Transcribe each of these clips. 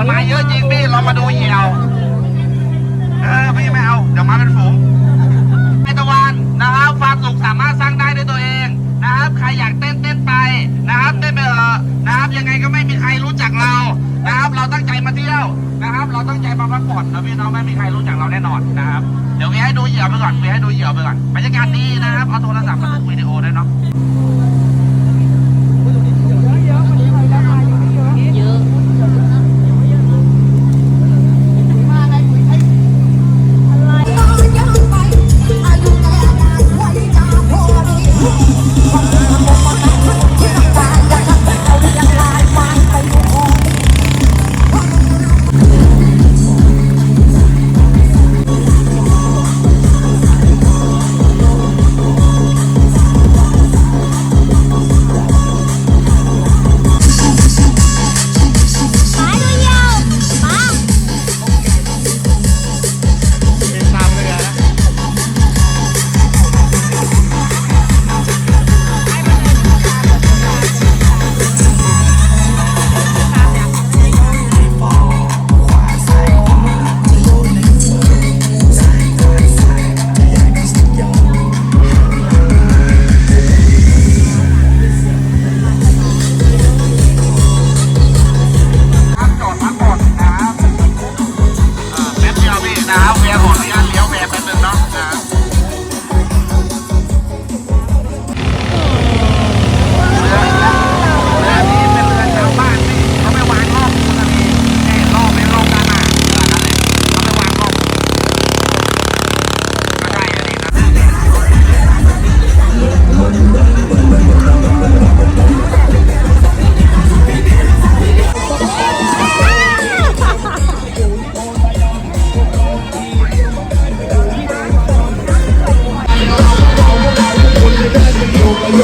มันมาเยอะจริงพี่เรามาดูเหี่ยว เออพี่ไม่เอา เดี๋ยวมาเป็นฝูงไอตะวันนะครับความสุขสามารถสร้างได้ด้วยตัวเองนะครับ ใครอยากเต้นเต้นไปนะครับเต้นไปเถอะนะครับยังไงก็ไม่มีใครรู้จักเรานะครับ เราตั้งใจมาเที่ยวนะครับ เราตั้งใจมาพักผ่อนนะพี่น้องไม่มีใครรู้จักเราแน่นอนนะครับเดี๋ยวพี่ให้ดูเหยื่อไปก่อนพี่ให้ดูเหยื่อไปก่อนบรรยากาศดีนะครับเอาโทรศัพท์มาดูวิดีโอได้เนาะ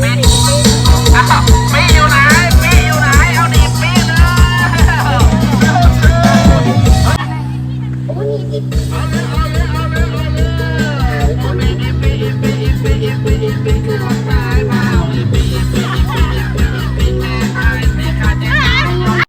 แม่